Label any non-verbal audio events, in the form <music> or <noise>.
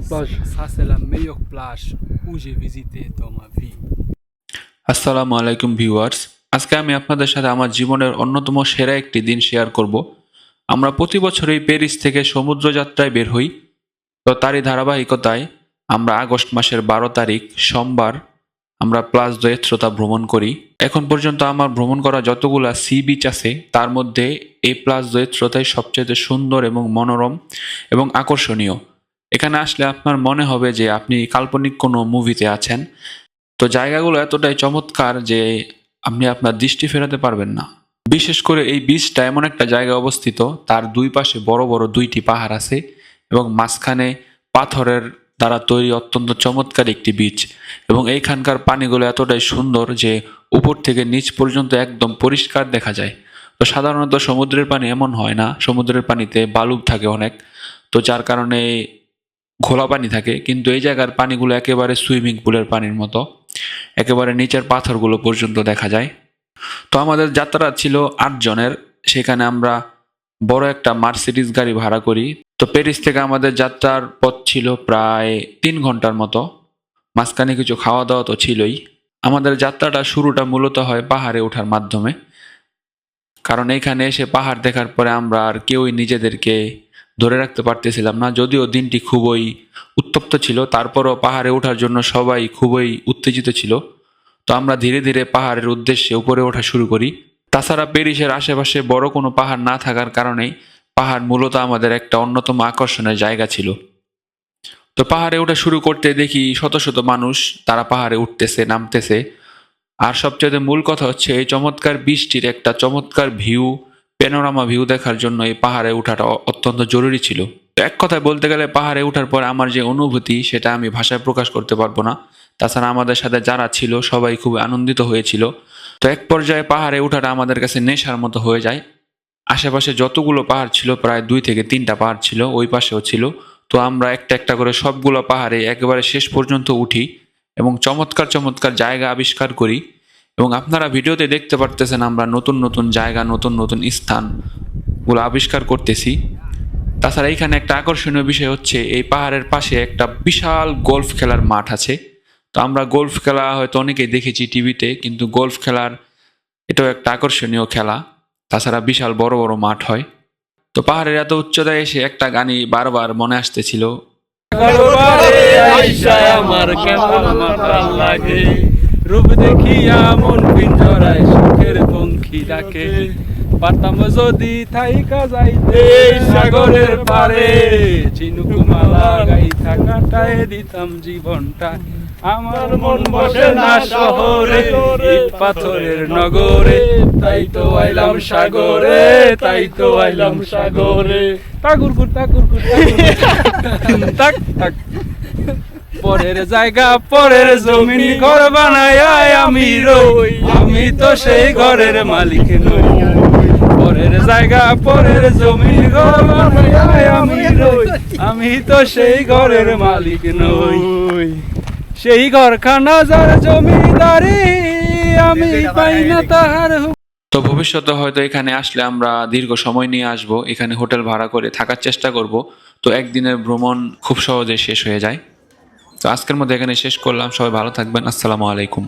plage. Ça, c'est la meilleure plage où j'ai visité dans ma vie. আসসালামু আলাইকুম viewers আজকে আমি আপনাদের সাথে আমার জীবনের অন্যতম সেরা একটি দিন শেয়ার করব। আমরা প্রতি বছরই প্যারিস থেকে সমুদ্র যাত্রায় বের হই। তো তারই ধারাবাহিকতায় আমরা আগস্ট মাসের বারো তারিখ সোমবার আমরা প্লাস দয়েত্রতা ভ্রমণ করি। এখন পর্যন্ত আমার ভ্রমণ করা যতগুলা সি বিচ আছে তার মধ্যে এই প্লাস দয়েত্রতাই সবচেয়ে সুন্দর এবং মনোরম এবং আকর্ষণীয়। এখানে আসলে আপনার মনে হবে যে আপনি কাল্পনিক কোনো মুভিতে আছেন। তো জায়গাগুলো এতটাই চমৎকার যে আপনি আপনার দৃষ্টি ফেরাতে পারবেন না। বিশেষ করে এই বীচটা এমন একটা জায়গায় অবস্থিত, তার দুই পাশে বড় বড় দুইটি পাহাড় আছে এবং মাঝখানে পাথরের দ্বারা তৈরি অত্যন্ত চমৎকার একটি বীচ এবং এইখানকার পানিগুলো এতটাই সুন্দর যে উপর থেকে নিচ পর্যন্ত একদম পরিষ্কার দেখা যায়। তো সাধারণত সমুদ্রের পানি এমন হয় না, সমুদ্রের পানিতে বালু থাকে অনেক। তো যার কারণে ঘোলা পানি থাকে, কিন্তু এই জায়গার পানিগুলো একেবারে সুইমিং পুলের পানির মতো। একেবারে নিচের পাথরগুলো পর্যন্ত দেখা যায়। তো আমাদের যাত্রা ছিল আট জনের, সেখানে আমরা বড় একটা মার্সিডিস গাড়ি ভাড়া করি। তো প্যারিস থেকে আমাদের যাত্রার পথ ছিল প্রায় তিন ঘণ্টার মতো। মাঝখানে কিছু খাওয়া দাওয়া তো ছিলই। আমাদের যাত্রাটা শুরুটা মূলত হয় পাহাড়ে ওঠার মাধ্যমে। কারণ এখানে এসে পাহাড় দেখার পরে আমরা আর কেউই নিজেদেরকে ধরে রাখতে পারতেছিলাম না। যদিও দিনটি খুবই উত্তপ্ত ছিল, তারপরও পাহাড়ে ওঠার জন্য সবাই খুবই উত্তেজিত ছিল। তো আমরা ধীরে ধীরে পাহাড়ের উদ্দেশ্যে উপরে ওঠা শুরু করি। তাছাড়া প্যারিসের আশেপাশে বড় কোনো পাহাড় না থাকার কারণেই পাহাড় মূলত আমাদের একটা অন্যতম আকর্ষণের জায়গা ছিল। তো পাহাড়ে ওঠা শুরু করতে দেখি শত শত মানুষ তারা পাহাড়ে উঠতেছে, নামতেছে। আর সবচেয়ে মূল কথা হচ্ছে এই চমৎকার বৃষ্টির একটা চমৎকার ভিউ প্যানোরামা ভিউ দেখার জন্য এই পাহাড়ে ওঠাটা অত্যন্ত জরুরি ছিল। তো এক কথায় বলতে গেলে পাহাড়ে ওঠার পর আমার যে অনুভূতি, সেটা আমি ভাষায় প্রকাশ করতে পারব না। তাছাড়া আমাদের সাথে যারা ছিল, সবাই খুব আনন্দিত হয়েছিল। তো এক পর্যায়ে পাহাড়ে ওঠাটা আমাদের কাছে নেশার মতো হয়ে যায়। আশেপাশে যতগুলো পাহাড় ছিল, প্রায় দুই থেকে তিনটা পাহাড় ছিল, ওই পাশেও ছিল। তো আমরা একটা একটা করে সবগুলো পাহাড়ে একেবারে শেষ পর্যন্ত উঠি এবং চমৎকার চমৎকার জায়গা আবিষ্কার করি। এবং আপনারা ভিডিওতে দেখতে পারতেছেন আমরা নতুন নতুন জায়গা, নতুন নতুন স্থানগুলো আবিষ্কার করতেছি। তাছাড়া এখানে একটা আকর্ষণীয় বিষয় হচ্ছে এই পাহাড়ের পাশে একটা বিশাল গলফ খেলার মাঠ আছে। তো আমরা গলফ খেলা হয়তো অনেকেই দেখেছি টিভিতে, কিন্তু গলফ খেলার এটাও একটা আকর্ষণীয় খেলা। তাছাড়া বিশাল বড় বড় মাঠ হয়। তো পাহাড়ের এত উচ্চতায় এসে একটা গানই বারবার মনে আসতেছিল। আমার কেমন লাগে? রূপ দেখিয়া মন পিঞ্জরায় সুখের পঙ্খী ডাকে। পারতাম যদি থাইকা যাইতে সাগরের পারে চিনুক মালা গাইথা কাটায় দিতাম জীবনটা। আমার মন বসে না শহরে পাথরের নগরে। তাই তো আইলাম সাগরে তাই তো আইলাম সাগরে। তাগুর গুর <laughs> তাক তাক। পরের জায়গা পরের জমিন ঘর বানায় আমি রই। আমি তো সেই ঘরের মালিক নই। পরের জায়গা পরের জমিন ঘর বানায় আমি রই। আমি তো সেই ঘরের মালিক নই। সেই ঘরখানা যার জমিদারি আমি পাই না তাহার তো ভবিষ্যতে হয়তো এখানে আসলে আমরা দীর্ঘ সময় নিয়ে আসব। এখানে হোটেল ভাড়া করে থাকার চেষ্টা করব। তো একদিনের ভ্রমণ খুব সহজে শেষ হয়ে যায়। তো আজকের মধ্যে এখানে শেষ করলাম। সবাই ভালো থাকবেন। আসসালামু আলাইকুম।